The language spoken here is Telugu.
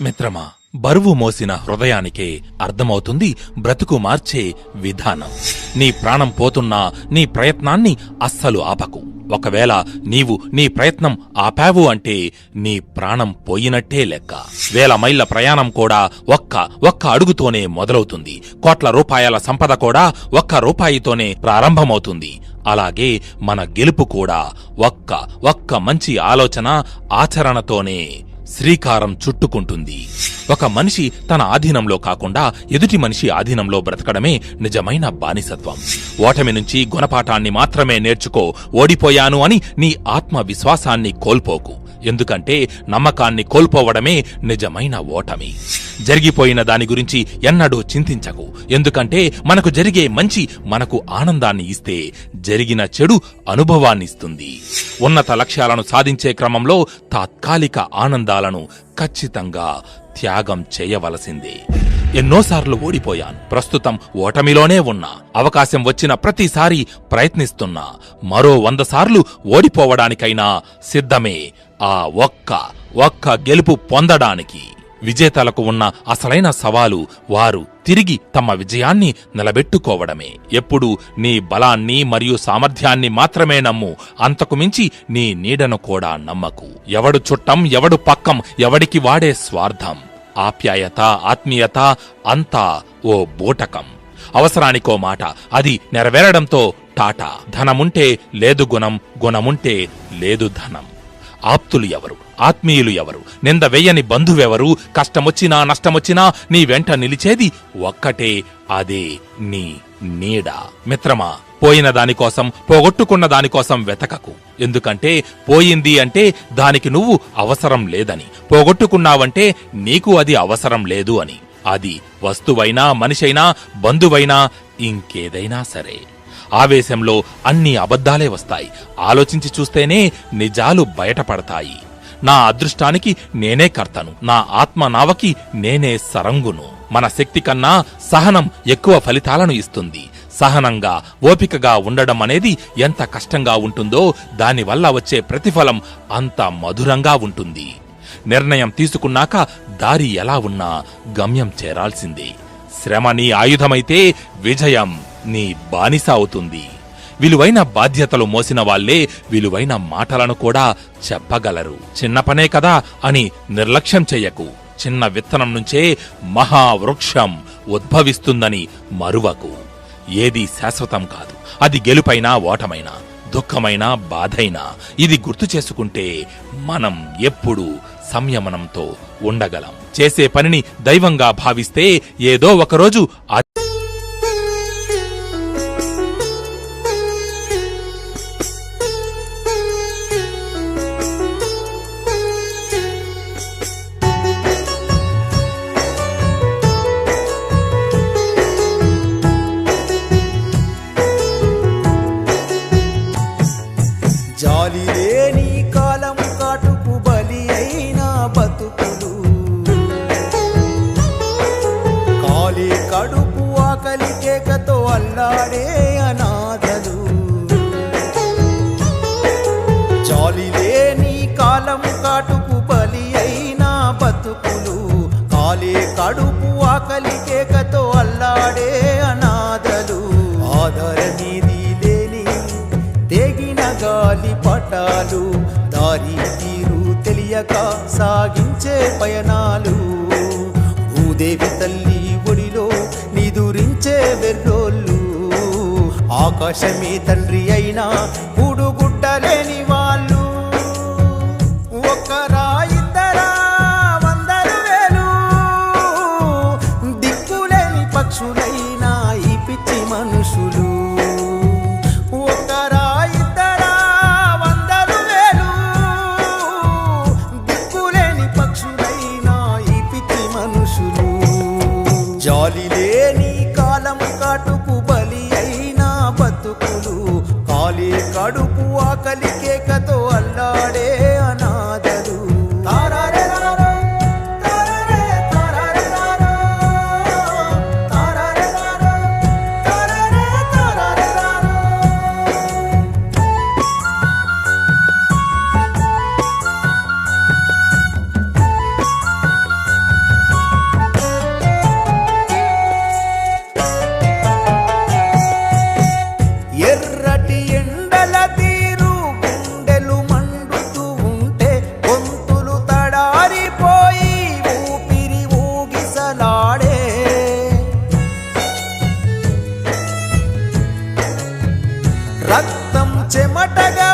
మిత్రమా బరువు మోసిన హృదయానికే అర్థమవుతుంది బ్రతుకు మార్చే విధానం. నీ ప్రాణం పోతున్నా నీ ప్రయత్నాన్ని అస్సలు ఆపకు. ఒకవేళ నీవు నీ ప్రయత్నం ఆపావు అంటే నీ ప్రాణం పోయినట్టే లెక్క. వేల మైళ్ళ ప్రయాణం కూడా ఒక్క ఒక్క అడుగుతోనే మొదలవుతుంది. కోట్ల రూపాయల సంపద కూడా ఒక్క రూపాయితోనే ప్రారంభమవుతుంది. అలాగే మన గెలుపు కూడా ఒక్క ఒక్క మంచి ఆలోచన ఆచరణతోనే శ్రీకారం చుట్టుకుంటుంది. ఒక మనిషి తన ఆధీనంలో కాకుండా ఎదుటి మనిషి ఆధీనంలో బ్రతకడమే నిజమైన బానిసత్వం. ఓటమి నుంచి గుణపాఠాన్ని మాత్రమే నేర్చుకో ఓడిపోయాను అని నీ ఆత్మవిశ్వాసాన్ని కోల్పోకు. ఎందుకంటే నమ్మకాన్ని కోల్పోవడమే నిజమైన ఓటమి. జరిగిపోయిన దాని గురించి ఎన్నడూ చింతించకు. ఎందుకంటే మనకు జరిగే మంచి మనకు ఆనందాన్ని ఇస్తే జరిగిన చెడు అనుభవాన్నిస్తుంది ఉన్నత లక్ష్యాలను సాధించే క్రమంలో తాత్కాలిక ఆనందాలను ఖచ్చితంగా త్యాగం చేయవలసిందే. ఎన్నోసార్లు ఓడిపోయాను. ప్రస్తుతం ఓటమిలోనే ఉన్నా. అవకాశం వచ్చిన ప్రతిసారి ప్రయత్నిస్తున్నా. మరో వంద సార్లు ఓడిపోవడానికైనా సిద్ధమే ఆ ఒక్క ఒక్క గెలుపు పొందడానికి. విజేతలకు ఉన్న అసలైన సవాలు వారు తిరిగి తమ విజయాన్ని నిలబెట్టుకోవడమే. ఎప్పుడు నీ బలాన్ని మరియు సామర్థ్యాన్ని మాత్రమే నమ్ము. అంతకు మించి నీ నీడను కూడా నమ్మకు. ఎవడు చుట్టం ఎవడు పక్కం ఎవడికి వాడే స్వార్థం. ఆప్యాయత ఆత్మీయత అంతా ఓ బూటకం. అవసరానికో మాట అది నెరవేరడంతో టాటా. ధనముంటే లేదు గుణం గుణముంటే లేదు ధనం. ఆప్తులు ఎవరు? ఆత్మీయులు ఎవరు? నింద వెయ్యని బంధువెవరు? కష్టమొచ్చినా నష్టమొచ్చినా నీ వెంట నిలిచేది ఒక్కటే అదే నీ నీడ. మిత్రమా పోయిన దానికోసం పోగొట్టుకున్న దానికోసం వెతకకు. ఎందుకంటే పోయింది అంటే దానికి నువ్వు అవసరం లేదని. పోగొట్టుకున్నావంటే నీకు అది అవసరం లేదు అని. అది వస్తువైనా మనిషైనా బంధువైనా ఇంకేదైనా సరే. ఆవేశంలో అన్ని అబద్ధాలే వస్తాయి. ఆలోచించి చూస్తేనే నిజాలు బయటపడతాయి. నా అదృష్టానికి నేనే కర్తను. నా ఆత్మ నావకి నేనే సరంగును. మన శక్తి కన్నా సహనం ఎక్కువ ఫలితాలను ఇస్తుంది. సహనంగా ఓపికగా ఉండడం అనేది ఎంత కష్టంగా ఉంటుందో దానివల్ల వచ్చే ప్రతిఫలం అంత మధురంగా ఉంటుంది. నిర్ణయం తీసుకున్నాక దారి ఎలా ఉన్నా గమ్యం చేరాల్సిందే. శ్రమ నీ ఆయుధమైతే విజయం. నీ బానిస అవుతుంది. విలువైన బాధ్యతలు మోసిన వాళ్ళే విలువైన మాటలను కూడా చెప్పగలరు. చిన్న పనే కదా అని నిర్లక్ష్యం చెయ్యకు. చిన్న విత్తనం నుంచే మహావృక్షం ఉద్భవిస్తుందని మరువకు. ఏది శాశ్వతం కాదు. అది గెలుపైనా ఓటమైనా దుఃఖమైనా బాధైనా ఇది గుర్తు చేసుకుంటే మనం ఎప్పుడూ సంయమనంతో ఉండగలం. చేసే పనిని దైవంగా భావిస్తే ఏదో ఒకరోజు అది కాలం కాటుకు బలి అయిన బతుకులు. కాలి కడుపు ఆకలి కేకతో అల్లాడే గాలి దారి తీరు తెలియక సాగించే పయనాలు. భూదేవి తల్లి ఒడిలో నిదురించే వెర్రోళ్ళు. ఆకాశమే తండ్రి అయినా కూడు ఎర్రటి ఎండల తీరు గుండెలు మండుతూ ఉంటే గొంతులు తడారిపోయి ఊపిరి ఊగిసలాడే. రక్తం చెమటగా